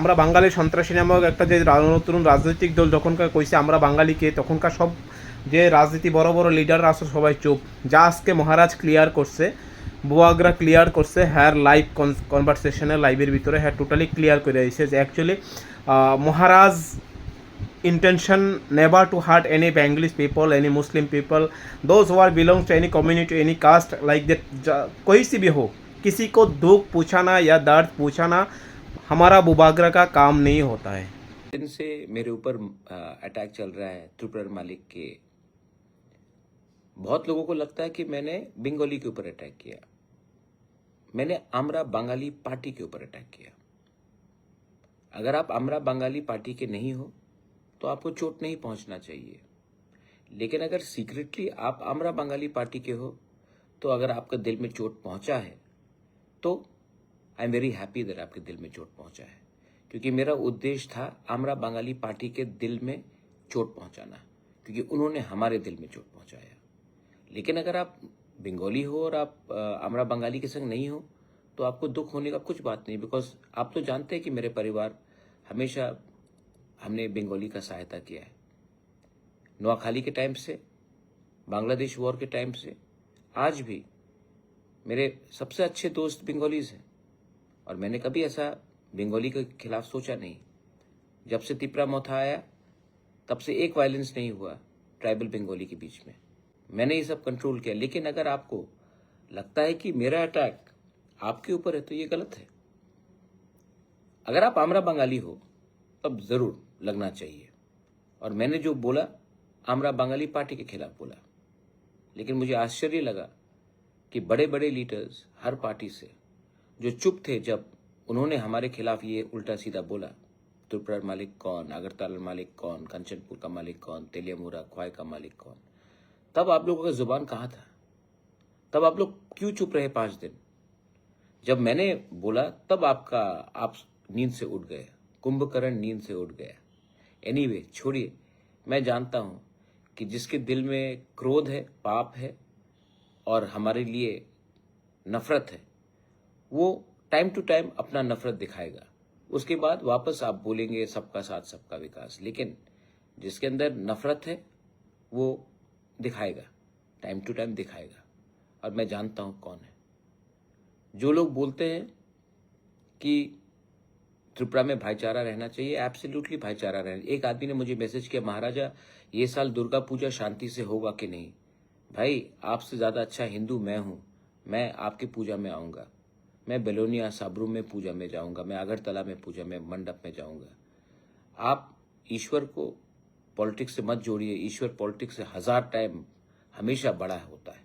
আমরা বাঙালি সন্ত্রাসী নামক একটা যে রা- নতুন রাজনৈতিক দল যখনকার কইছে আমরা বাঙালিকে তখনকার সব যে রাজনীতি বড় বড় লিডাররা আছে সবাই চুপ যা আজকে মহারাজ ক্লিয়ার করছে বুয়াগরা ক্লিয়ার করছে হ্যার লাইভ কনভারসেশনের লাইভের ভিতরে হ্যাঁ টোটালি ক্লিয়ার করে দিয়েছে যে actually Maharaj intention never to hurt any Bengalis people, any Muslim people, those who are belong to any community, any caste like that. ज- कोई सी भी हो किसी को दुख पूछाना या दर्द पूछाना हमारा बुबागरा का काम नहीं होता है। दिन से मेरे ऊपर अटैक चल रहा है त्रिपुरा मालिक के। बहुत लोगों को लगता है कि मैंने बंगाली के ऊपर अटैक किया। मैंने आमरा बंगाली पार्टी के ऊपर अटैक किया। अगर आप आमरा बंगाली पार्टी के नहीं हो तो आपको चोट नहीं पहुँचना चाहिए। लेकिन अगर सीक्रेटली आप आमरा बंगाली पार्टी के हो तो अगर आपका दिल में चोट पहुँचा है तो I am very happy that आपके दिल में चोट पहुँचा है। क्योंकि मेरा उद्देश्य था आमरा बंगाली पार्टी के दिल में चोट पहुंचाना, क्योंकि उन्होंने हमारे दिल में चोट पहुँचाया। लेकिन अगर आप बंगाली हो और आप आमरा बंगाली के संग नहीं हो तो आपको दुख होने का कुछ बात नहीं बिकॉज़ आप तो जानते हैं कि मेरे परिवार हमेशा हमने बंगाली का सहायता किया है। नोआखाली के टाइम से, बांग्लादेश वॉर के टाइम से, आज भी मेरे सबसे अच्छे दोस्त बंगालीज हैं। और मैंने कभी ऐसा बंगाली के खिलाफ सोचा नहीं। जब से तिपरा मोथा आया, तब से एक वायलेंस नहीं हुआ ट्राइबल बंगाली के बीच में। मैंने ये सब कंट्रोल किया। लेकिन अगर आपको लगता है कि मेरा अटैक आपके ऊपर है तो ये गलत है। अगर आप आमरा बंगाली हो, तब ज़रूर लगना चाहिए। और मैंने जो बोला, आमरा बंगाली पार्टी के खिलाफ बोला। लेकिन मुझे आश्चर्य लगा कि बड़े बड़े लीडर्स हर पार्टी से जो चुप थे जब उन्होंने हमारे खिलाफ ये उल्टा सीधा बोला त्रिपुरा मालिक कौन, अगरतला मालिक कौन, कंचनपुर का मालिक कौन, तेलियामुरा ख्वाई का मालिक कौन? तब आप लोगों का ज़ुबान कहाँ था? तब आप लोग क्यों चुप रहे पाँच दिन? जब मैंने बोला, तब आपका, आप नींद से उठ गए, कुंभकर्ण नींद से उठ गया एनीवे छोड़िए, मैं जानता हूँ कि जिसके दिल में क्रोध है, पाप है, और हमारे लिए नफरत है वो टाइम टू टाइम अपना नफरत दिखाएगा। उसके बाद वापस आप बोलेंगे, सबका साथ, सबका विकास। लेकिन जिसके अंदर नफरत है, वो दिखाएगा। टाइम टू टाइम दिखाएगा। और मैं जानता हूँ कौन है। जो लोग बोलते हैं कि त्रिपुरा में भाईचारा रहना चाहिए एब्सोल्युटली भाईचारा रहना। एक आदमी ने मुझे मैसेज किया, महाराजा, ये साल दुर्गा पूजा शांति से होगा कि नहीं? भाई, आपसे ज़्यादा अच्छा हिंदू मैं हूँ। मैं आपकी पूजा में आऊँगा। मैं बेलोनिया साबरू में पूजा में जाऊंगा मैं अगरतला में पूजा में मंडप में जाऊंगा आप ईश्वर को पॉलिटिक्स से मत जोड़िए ईश्वर पॉलिटिक्स से हजार टाइम हमेशा बड़ा होता है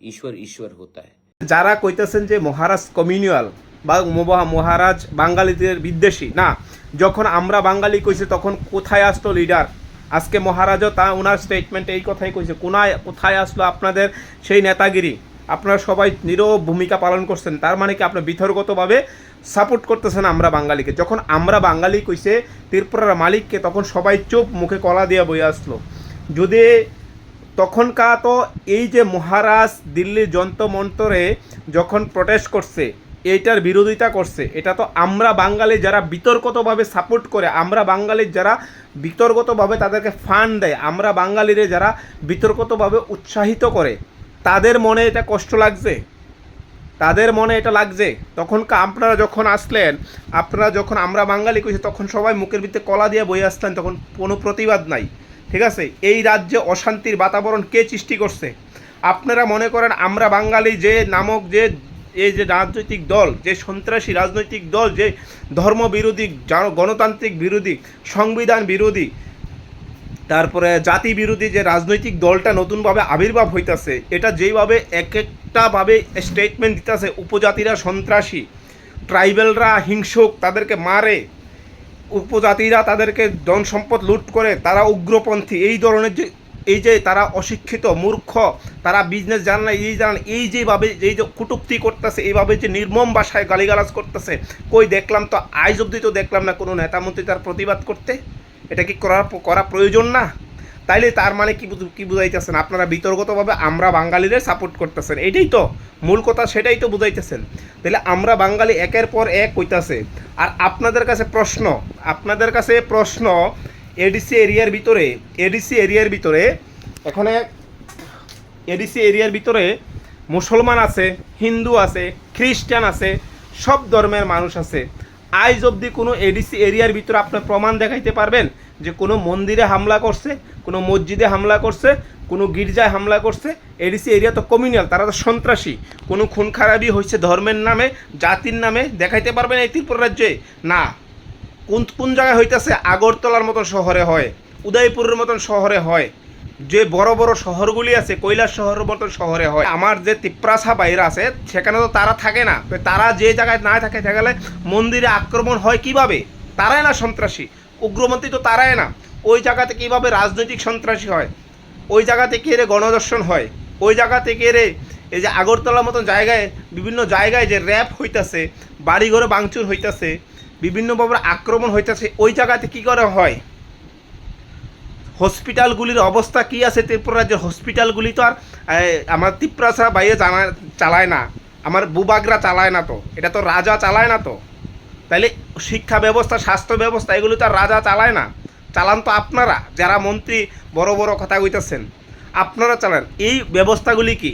ईश्वर ईश्वर होता है যারা কইতেছেন যে মহারাজ কমিউনিয়াল বা মহা- মহারাজ বাঙালিদের বিদ্বেষী না যখন আমরা বাঙালি কইছি তখন কোথায় আসলো লিডার আজকে মহারাজও তা ওনার স্টেটমেন্ট এই কথাই কইছে কোনায় কোথায় আসলো আপনাদের সেই নেতাগিরি আপনারা সবাই নীরব ভূমিকা পালন করছেন, তার মানে কি আপনার বিতর্কতভাবে সাপোর্ট করতেছেন আমরা বাঙালিকে। যখন আমরা বাঙালি কইছে ত্রিপুরার মালিককে, তখন সবাই চুপ মুখে কলা দিয়ে বই আসলো। যদি তখনকার তো এই যে মহারাজ দিল্লির যন্ত্রমন্তরে যখন প্রটেস্ট করছে, এইটার বিরোধিতা করছে, এটা তো আমরা বাঙালি যারা বিতর্কতভাবে সাপোর্ট করে, আমরা বাঙালির যারা বিতর্কতভাবে তাদেরকে ফান্ড দেয়, আমরা বাঙালিরে যারা বিতর্কতভাবে উৎসাহিত করে তাদের মনে এটা কষ্ট লাগছে। তাদের মনে এটা লাগছে। তখন আপনারা যখন আসলেন, আপনারা যখন আমরা বাঙালি কইছি, তখন সবাই মুখের ভিতরে কলা দিয়ে বই আসলেন, তখন কোনো প্রতিবাদ নাই। ঠিক আছে? এই রাজ্যে অশান্তির বাতাবরণ কে সৃষ্টি করছে? আপনারা মনে করেন আমরা বাঙালি যে নামক যে এই যে রাজনৈতিক দল, যে সন্ত্রাসী রাজনৈতিক দল, যে ধর্ম বিরোধী গণতান্ত্রিক বিরোধী, সংবিধান বিরোধী তারপরে জাতি বিরোধী যে রাজনৈতিক দলটা নতুনভাবে আবির্ভাব হইতাছে, এটা যেইভাবে এক একটাভাবে স্টেটমেন্ট দিতেছে, উপজাতিরা সন্ত্রাসী, ট্রাইবেলরা হিংসুক, তাদেরকে মারে, উপজাতিরা তাদেরকে ধন সম্পদ লুট করে, তারা উগ্রপন্থী, এই ধরনের যে এই যে তারা অশিক্ষিত, মূর্খ, তারা বিজনেস জানে না, এই জানে এই যেভাবে এই যে কুটুক্তি করতেছে, এইভাবে যে নির্মম ভাষায় গালিগালাজ করতেছে, কই দেখলাম তো, আইজ অব্দি তো দেখলাম না কোনো নেতা মন্ত্রী তার প্রতিবাদ করতে? এটা কি করা করা প্রয়োজন না? তাইলে তার মানে কি কি বুঝাইতেছেন? আপনারা বিতর্কতভাবে আমরা বাঙালিদের সাপোর্ট করতেছেন। এটাই তো, মূল কথা সেটাই তো বুঝাইতেছেন। তাহলে আমরা বাঙালি একের পর এক কইতাছে আর আপনাদের কাছে প্রশ্ন, আপনাদের কাছে প্রশ্ন এডিসি এরিয়ার ভিতরে এডিসি এরিয়ার ভিতরে, এখানে এডিসি এরিয়ার ভিতরে মুসলমান আছে, হিন্দু আছে, খ্রিস্টান আছে, সব ধর্মের মানুষ আছে। আইজ অবধি কোনো এডিসি এরিয়ার ভিতরে আপনার প্রমাণ দেখাইতে পারবেন যে কোনো মন্দিরে হামলা করছে, কোনো মসজিদে হামলা করছে, কোনো গির্জায় হামলা করছে। এডিসি এরিয়া তো কমিউনাল তারা তো সন্ত্রাসী। কোনো খুন খারাপি হয়েছে ধর্মের নামে, জাতির নামে, দেখাইতে পারবেন এই ত্রিপুরা রাজ্যে। না, কোন কোন জায়গায় হইতেছে আগরতলার মতন শহরে হয়, উদয়পুরের মতন শহরে হয়। যে বড় বড় শহরগুলি আছে, কৈলাস শহরের মতন শহরে হয়। আমার যে তিপ্রাসা বাইরা আছে, সেখানে তো তারা থাকে না। তারা যে জায়গায় না থাকে সেখানে মন্দিরে আক্রমণ হয় কীভাবে? তারাই না সন্ত্রাসী। উগ্রপন্থী তো তারাই না। ওই জায়গাতে কীভাবে রাজনৈতিক সন্ত্রাসী হয়? ওই জায়গা থেকে এরে গণদর্শন হয়? ওই জায়গা থেকে এরে এই যে আগরতলার মতন জায়গায়, বিভিন্ন জায়গায় যে র্যাপ হইতাছে, বাড়িঘরে বাংচুর হইতাছে, বিভিন্নভাবে আক্রমণ হইতাছে, ওই জায়গাতে কি করে হয়? হসপিটালগুলির অবস্থা কি আছে ত্রিপুরা রাজ্যের হসপিটালগুলি তো আর আমার ত্রিপুরাসা বাইরে জানা, চালায় না। আমার বুবাগরা চালায় না তো। এটা তো রাজা চালায় না তো। তাইলে শিক্ষা ব্যবস্থা, স্বাস্থ্য ব্যবস্থা, এগুলি তো আর রাজা চালায় না। চালান তো আপনারা, যারা মন্ত্রী, বড় বড় কথা কইতেছেন। আপনারা চালান। এই ব্যবস্থাগুলি কি?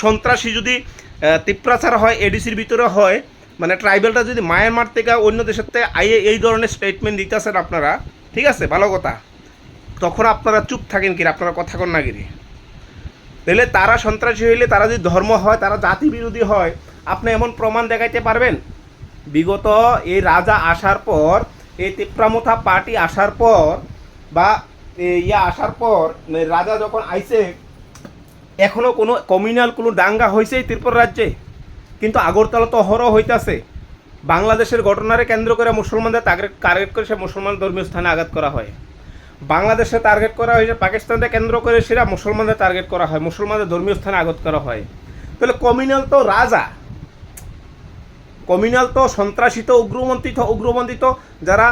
সন্ত্রাসী যদি তিপ্রাচার হয়, এডিসির ভিতরে হয় মানে ট্রাইবেলটা যদি মায়ানমার থেকে অন্য দেশের থেকে আইয়ে এই ধরনের স্টেটমেন্ট দিতেছেন আপনারা, ঠিক আছে? ভালো কথা। তখন আপনারা চুপ থাকেন কি আপনারা কথা কন না গিরি তাহলে তারা সন্ত্রাসী হইলে, তারা যদি ধর্ম হয়, তারা জাতি বিরোধী হয়, আপনি এমন প্রমাণ দেখাইতে পারবেন? বিগত এই রাজা আসার পর, এই তিপ্রামথা পার্টি আসার পর, বা ইয়া আসার পর মানে রাজা যখন আইছে, এখনও কোনো কমিউনাল, কোনো দাঙ্গা হয়েছে এই ত্রিপুরা রাজ্যে। কিন্তু আগরতলা তো অহরহ হইতাছে। বাংলাদেশের ঘটনারে কেন্দ্র করে মুসলমানদের টার্গেট টার্গেট করে সে মুসলমান ধর্মীয় স্থানে আঘাত করা হয়। বাংলাদেশে টার্গেট করা হয়েছে, পাকিস্তানকে কেন্দ্র করে সেটা মুসলমানদের টার্গেট করা হয়, মুসলমানদের ধর্মীয় স্থানে আঘাত করা হয়। তাহলে কমিউনাল তো রাজা। কমিউনাল তো সন্ত্রাসী তো উগ্রপন্থী তো উগ্রপন্থী তো যারা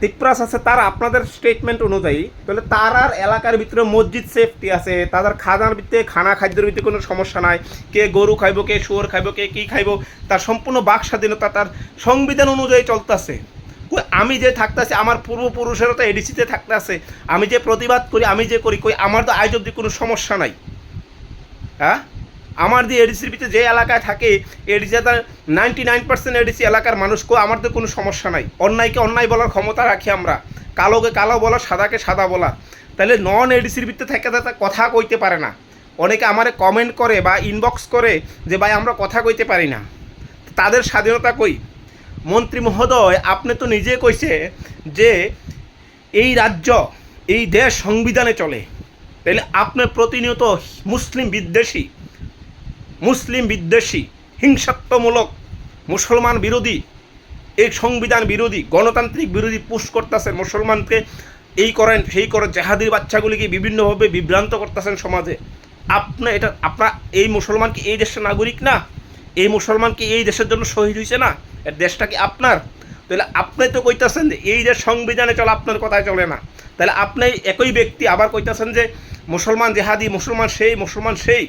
তিপ্রাস আছে, তারা আপনাদের স্টেটমেন্ট অনুযায়ী, তাহলে তারার এলাকার ভিতরে মসজিদ সেফটি আছে, তাদের খানার ভিতরে খানা খাদ্যের ভিতরে কোনো সমস্যা নাই, কে গরু খাইব, কে শুয়োর খাইব, কে কী খাইব, তার সম্পূর্ণ বাক স্বাধীনতা, তার সংবিধান অনুযায়ী চলতেছে। আমি যে থাকতেছি, আমার পূর্বপুরুষেরও তো এডিসিতে থাকতেছে। আমি যে প্রতিবাদ করি, আমি যে করি, কই, আমার তো আজ অব্দি কোনো সমস্যা নাই। হ্যাঁ? আমার যে এডিসির ভিতরে যে এলাকায় থাকে এডিসি তার নাইনটি নাইন পার্সেন্ট এডিসি এলাকার মানুষকেও আমার তো কোনো সমস্যা নাই। অন্যায়কে অন্যায় বলার ক্ষমতা রাখি আমরা। কালোকে কালো বলা, সাদাকে সাদা বলা। তাহলে নন এডিসির ভিতরে থেকে তারা কথা কইতে পারে না। অনেকে আমারে কমেন্ট করে বা ইনবক্স করে যে, ভাই, আমরা কথা কইতে পারি না। তাদের স্বাধীনতা কই? মন্ত্রী মহোদয়, আপনি তো নিজে কইছে যে এই রাজ্য, এই দেশ সংবিধানে চলে। তাহলে আপনার প্রতিনিয়ত মুসলিম বিদ্বেষী মুসলিম বিদ্বেষী, হিংসাত্মমূলক, মুসলমান বিরোধী, এই সংবিধান বিরোধী, গণতান্ত্রিক বিরোধী পুশ করতেছেন মুসলমানকে, এই করেন, সেই করেন, জেহাদির বাচ্চাগুলিকে বিভিন্নভাবে বিভ্রান্ত করতেছেন সমাজে। আপনি এটা, আপনার এই মুসলমান কি এই দেশের নাগরিক না? এই মুসলমান কি এই দেশের জন্য শহীদ হয়েছে না? দেশটা কি আপনার? তাহলে আপনি তো কইতাছেন যে এই যে সংবিধানে চলে, আপনার কথায় চলে না। তাহলে আপনি একই ব্যক্তি আবার কইতাছেন যে মুসলমান জেহাদি, মুসলমান সেই মুসলমান সেই।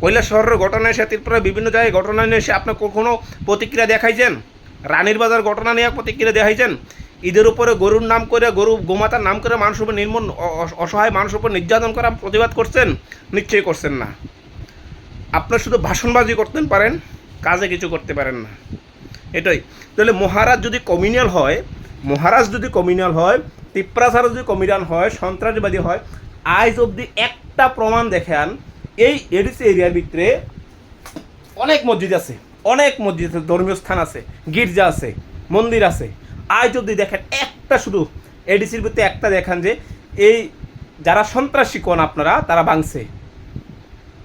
কৈলাস শহরের ঘটনা এসে ত্রিপুরা বিভিন্ন জায়গায় ঘটনা নিয়ে এসে আপনি কখনো প্রতিক্রিয়া দেখাইছেন? রানীর বাজার ঘটনা নিয়ে প্রতিক্রিয়া দেখাইছেন? ঈদের উপরে গরুর নাম করে, গরু গোমাতার নাম করে মানুষের উপর অ- অসহায় মানুষের উপর নির্যাতন করা প্রতিবাদ করছেন? নিশ্চয়ই করছেন না। আপনার শুধু ভাষণবাজি করতে পারেন, কাজে কিছু করতে পারেন না। এটাই। তাহলে মহারাজ যদি কমিউনাল হয়, মহারাজ যদি কমিউনাল হয় তিপ্রাসার যদি কমিউনাল হয়, সন্ত্রাসবাদী হয়, আইজ অবধি একটা প্রমাণ দেখেন, এই এডিসি এরিয়ার ভিতরে অনেক মসজিদ আছে, অনেক মসজিদ আছে, ধর্মীয় স্থান আছে, গির্জা আছে, মন্দির আছে। আজ অবধি দেখেন, একটা শুধু এডিসির ভিতরে একটা দেখান যে, এই যারা সন্ত্রাসী কোন আপনারা, তারা ভাঙছে।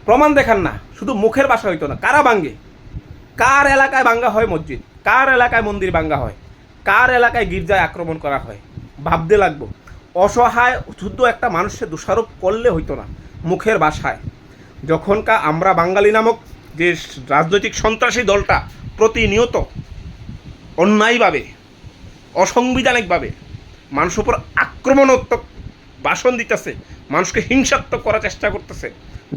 প্রমাণ দেখান না, শুধু মুখের বাসা হইতো না, কারা ভাঙ্গে কার এলাকায় ভাঙ্গা হয় মসজিদ? কার এলাকায় মন্দির ভাঙ্গা হয়? কার এলাকায় গির্জায় আক্রমণ করা হয়? ভাবতে লাগবো। অসহায়, শুদ্ধ একটা মানুষের দোষারোপ করলে হইতো না, মুখের ভাষায় যখনকা আমরা বাঙালি নামক যে রাজনৈতিক সন্ত্রাসী দলটা প্রতিনিয়ত অন্যায়ভাবে, অসাংবিধানিকভাবে মানুষের উপর আক্রমণাত্মক ভাষণ দিতেছে, মানুষকে হিংসাত্মক করার চেষ্টা করতেছে,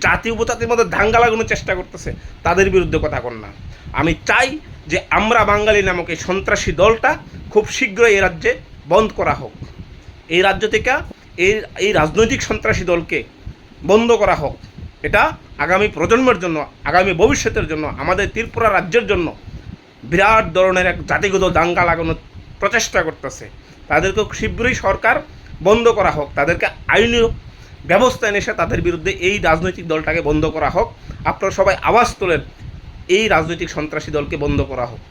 জাতি উপজাতির মধ্যে দাঙ্গা লাগানোর চেষ্টা করতেছে, তাদের বিরুদ্ধে কথা কন না। আমি চাই যে আমরা বাঙালি নামক এই সন্ত্রাসী দলটা খুব শীঘ্রই এই রাজ্যে বন্ধ করা হোক। এই রাজ্য থেকে এই এই রাজনৈতিক সন্ত্রাসী দলকে বন্ধ করা হোক। এটা আগামী প্রজন্মের জন্য, আগামী ভবিষ্যতের জন্য, আমাদের ত্রিপুরা রাজ্যের জন্য বিরাট ধরনের এক জাতিগত দাঙ্গা লাগানোর প্রচেষ্টা করতেছে। তাদেরকে শীঘ্রই সরকার বন্ধ করা হোক। তাদেরকে আইনি ব্যবস্থা এসে তাদের বিরুদ্ধে এই রাজনৈতিক দলটাকে বন্ধ করা হোক। আপনারা সবাই আওয়াজ তোলেন। এই রাজনৈতিক সন্ত্রাসী দলকে বন্ধ করা হোক।